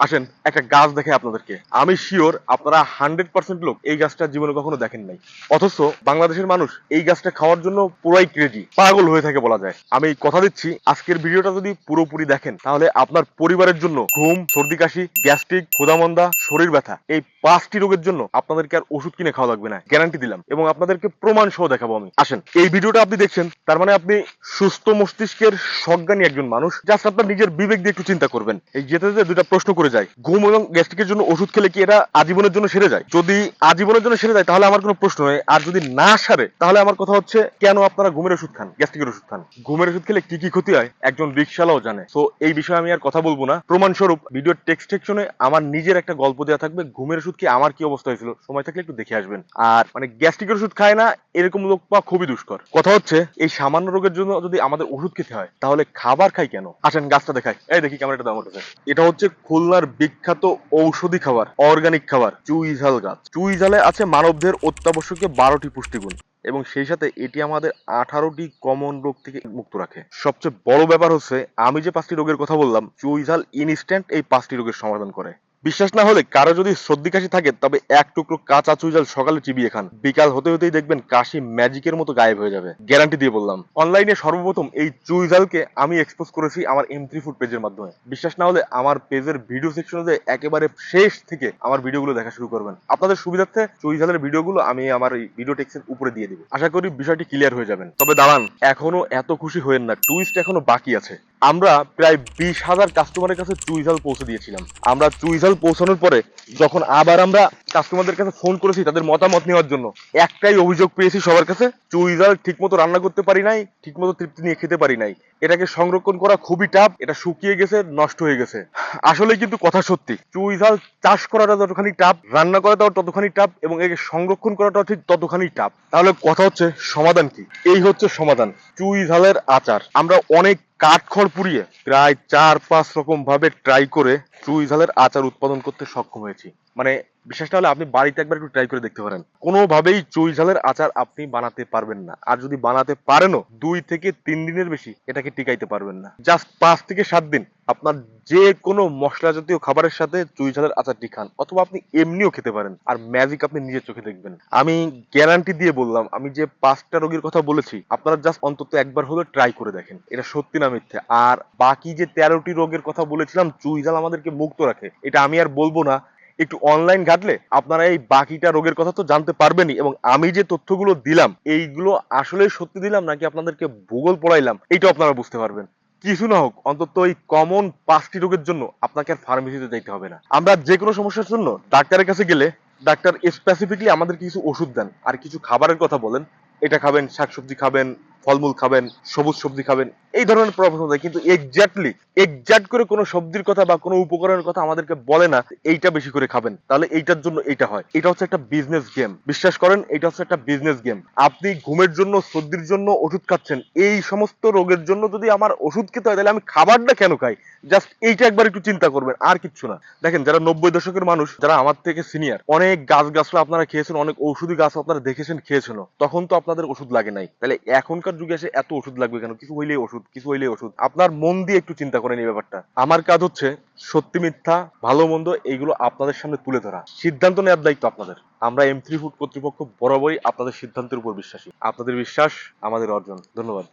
আসেন, একটা গাছ দেখে আপনাদেরকে। আমি শিওর আপনারা হান্ড্রেড পার্সেন্ট লোক এই গাছটা জীবনে কখনো দেখেন নাই। অথচ বাংলাদেশের মানুষ এই গাছটা খাওয়ার জন্য পুরাই ক্রেজি পাগল হয়ে থাকে বলা যায়। আমি কথা দিচ্ছি, আজকের ভিডিওটা যদি পুরোপুরি দেখেন, তাহলে আপনার পরিবারের জন্য ঘুম, সর্দি কাশি, গ্যাস্ট্রিক ক্ষুদামন্দা শরীর ব্যথা, এই পাঁচটি রোগের জন্য আপনাদেরকে আর ওষুধ কিনে খাওয়া লাগবে না গ্যারান্টি দিলাম। এবং আপনাদেরকে প্রমাণ সহ দেখাবো আমি। আসেন, এই ভিডিওটা আপনি দেখছেন, তার মানে আপনি সুস্থ মস্তিষ্কের সজ্ঞানী একজন মানুষ জাস্ট আপনার নিজের বিবেক দিয়ে একটু চিন্তা করবেন। এই যেতে যেতে দুটা প্রশ্ন করে যায়, ঘুম এবং গ্যাস্ট্রিকের জন্য ওষুধ খেলে কি এটা আজীবনের জন্য সেরে যায়? যদি আজীবনের জন্য সেরে যায়, তাহলে আমার কোনো প্রশ্ন নেই। আর যদি না সারে, তাহলে আমার কথা হচ্ছে, কেন আপনারা ঘুমের ওষুধ খান গ্যাস্ট্রিকের ওষুধ খান? ঘুমের ওষুধ খেলে কি কি ক্ষতি হয়? একজন রিক্সালাও জানে। তো এই বিষয়ে আমি আর কথা বলব না। প্রমাণস্বরূপ ভিডিওর টেক্সট সেকশনে আমার নিজের একটা গল্প দেওয়া থাকবে, ঘুমের ওষুধ কি আমার কি অবস্থা হয়েছিল? সময় থাকলে একটু দেখে আসবেন। আর মানে গ্যাস্ট্রিকের ওষুধ খায় না, এরকম লোক পাওয়া খুবই দুষ্কর। কথা হচ্ছে, এই সামান্য রোগের জন্য যদি আমাদের ওষুধ খেতে হয়, তাহলে খাবার খাই কেন? আসেন, গাছটা দেখাই। এই দেখি, ক্যামেরাটা দাম উঠেছে এটা হচ্ছে খুলনার বিখ্যাত ঔষধি খাবার, অর্গানিক খাবার চুইঝাল গাছ। চুইঝালে আছে মানবদের অত্যাবশ্যকীয় বারোটি পুষ্টিগুণ, এবং সেই সাথে এটি আমাদের আঠারোটি কমন রোগ থেকে মুক্ত রাখে। সবচেয়ে বড় ব্যাপার হচ্ছে, আমি যে পাঁচটি রোগের কথা বললাম চুইঝাল ইনস্ট্যান্ট এই পাঁচটি রোগের সমাধান করে। বিশ্বাস না হলে কারও যদি সর্দি কাশি থাকে, তবে এক টুকরো কাঁচা চুইজাল সকালে চিবিয়ে খান। বিকাল হতে হতেই দেখবেন কাশি ম্যাজিকের মতো গায়েব হয়ে যাবে। গ্যারান্টি দিয়ে বললাম। অনলাইনে সর্বপ্রথম এই চুইজালকে আমি এক্সপোজ করেছি আমার এম থ্রি ফুড পেজের মাধ্যমে। বিশ্বাস না হলে আমার পেজের ভিডিও সেকশনে একেবারে শেষ থেকে আমার ভিডিওগুলো দেখা শুরু করবেন। আপনাদের সুবিধার্থে চুইঝালের ভিডিওগুলো আমি আমার এই ভিডিও টেক্সের উপরে দিয়ে দিব। আশা করি বিষয়টি ক্লিয়ার হয়ে যাবেন। তবে দাঁড়ান, এখনও এত খুশি হয়েন না। টুইস্ট এখনও বাকি আছে। আমরা প্রায় বিশ হাজার কাস্টমারের কাছে চুইজাল পৌঁছে দিয়েছিলাম। আমরা চুইজাল পৌঁছানোর পরে যখন আবার আমরা কাস্টমারদের কাছে ফোন করেছি তাদের মতামত নেওয়ার জন্য, একটাই অভিযোগ পেয়েছি সবার কাছে চুইঝাল ঠিকমতো রান্না করতে পারি নাই, ঠিকমতো তৃপ্তি নিয়ে খেতে পারি নাই। এটাকে সংরক্ষণ করা খুবই টাফ এটা শুকিয়ে গেছে, নষ্ট হয়ে গেছে। আসলে কিন্তু কথা সত্যি চুইঝাল চাষ করাটা যতখানি টাফ রান্না করাটাও ততখানি টাফ এবং একে সংরক্ষণ করাটাও ঠিক ততখানি টাফ তাহলে কথা হচ্ছে সমাধান কি? এই হচ্ছে সমাধান চুইঝালের আচার। আমরা অনেক কাঠখড় পুড়িয়ে প্রায় চার পাঁচ রকম ভাবে ট্রাই করে চুইঝালের আচার উৎপাদন করতে সক্ষম হয়েছি। মানে বিশেষ না হলে আপনি বাড়িতে একবার একটু ট্রাই করে দেখতে পারেন। কোনোভাবেই চুইঝালের আচার আপনি বানাতে পারবেন না। আর যদি বানাতে পারেনও, দুই থেকে তিন দিনের বেশি এটাকে টিকাইতে পারবেন না। জাস্ট পাঁচ থেকে সাত দিন আপনার যে কোনো মশলা জাতীয় খাবারের সাথে চুই ঝালের আচারটি খান, অথবা আপনি এমনিও খেতে পারেন, আর ম্যাজিক আপনি নিজের চোখে দেখবেন। আমি গ্যারান্টি দিয়ে বললাম, আমি যে পাঁচটা রোগীর কথা বলেছি, আপনারা জাস্ট অন্তত একবার হলে ট্রাই করে দেখেন। এটা সত্যি না মিথ্যে। আর বাকি যে তেরোটি রোগের কথা বলেছিলাম চুই ঝাল আমাদেরকে মুক্ত রাখে, এটা আমি আর বলব না। একটু অনলাইন ঘাটলে আপনারা এই বাকিটা রোগের কথা তো জানতে পারবেনই। এবং আমি যে তথ্যগুলো দিলাম, এইগুলো আসলে সত্যি দিলাম নাকি আপনাদেরকে ভূগোল পড়াইলাম? এটা আপনারা বুঝতে পারবেন। কিছু না হোক, অন্তত এই কমন পাঁচটি রোগের জন্য আপনাকে আর ফার্মেসিতে যাইতে হবে না। আমরা যে কোনো সমস্যার জন্য ডাক্তারের কাছে গেলে ডাক্তার স্পেসিফিকলি আমাদের কিছু ওষুধ দেন। আর কিছু খাবারের কথা বলেন, এটা খাবেন, শাকসবজি খাবেন ফলমূল খাবেন, সবুজ সবজি খাবেন, এই ধরনের পরামর্শ দেয়। কিন্তু এক্স্যাক্টলি এক্স্যাক্ট করে কোনো সবজির কথা বা কোনো উপকরণের কথা আমাদেরকে বলে না, এইটা বেশি করে খাবেন। তাহলে এইটার জন্য এইটা হয়। এটা হচ্ছে একটা বিজনেস গেম বিশ্বাস করেন, এটা হচ্ছে একটা বিজনেস গেম আপনি ঘুমের জন্য, সর্দির জন্য ওষুধ খাচ্ছেন, এই সমস্ত রোগের জন্য যদি আমার ওষুধ খেতে হয়, তাহলে আমি খাবারটা কেন খাই? জাস্ট এইটা একবার একটু চিন্তা করবেন, আর কিচ্ছু না। দেখেন, যারা নব্বই দশকের মানুষ, যারা আমার থেকে সিনিয়র অনেক গাছ গাছরা আপনারা খেয়েছেন, অনেক ঔষধি গাছ আপনারা দেখেছেন খেয়েছেন তখন তো আপনাদের ওষুধ লাগে নাই। তাহলে এখনকার যুগে এসে এত ওষুধ লাগবে কেন? কিছু হইলেই ওষুধ, কিছু হইলেই ওষুধ। আপনার মন দিয়ে একটু চিন্তা করেন এই ব্যাপারটা। আমার কাজ হচ্ছে সত্যি মিথ্যা, ভালো মন্দ এইগুলো আপনাদের সামনে তুলে ধরা। সিদ্ধান্ত নেওয়ার দায়িত্ব আপনাদের। আমরা এম থ্রি ফুড কর্তৃপক্ষ বরাবরই আপনাদের সিদ্ধান্তের উপর বিশ্বাসী। আপনাদের বিশ্বাস আমাদের অর্জন। ধন্যবাদ।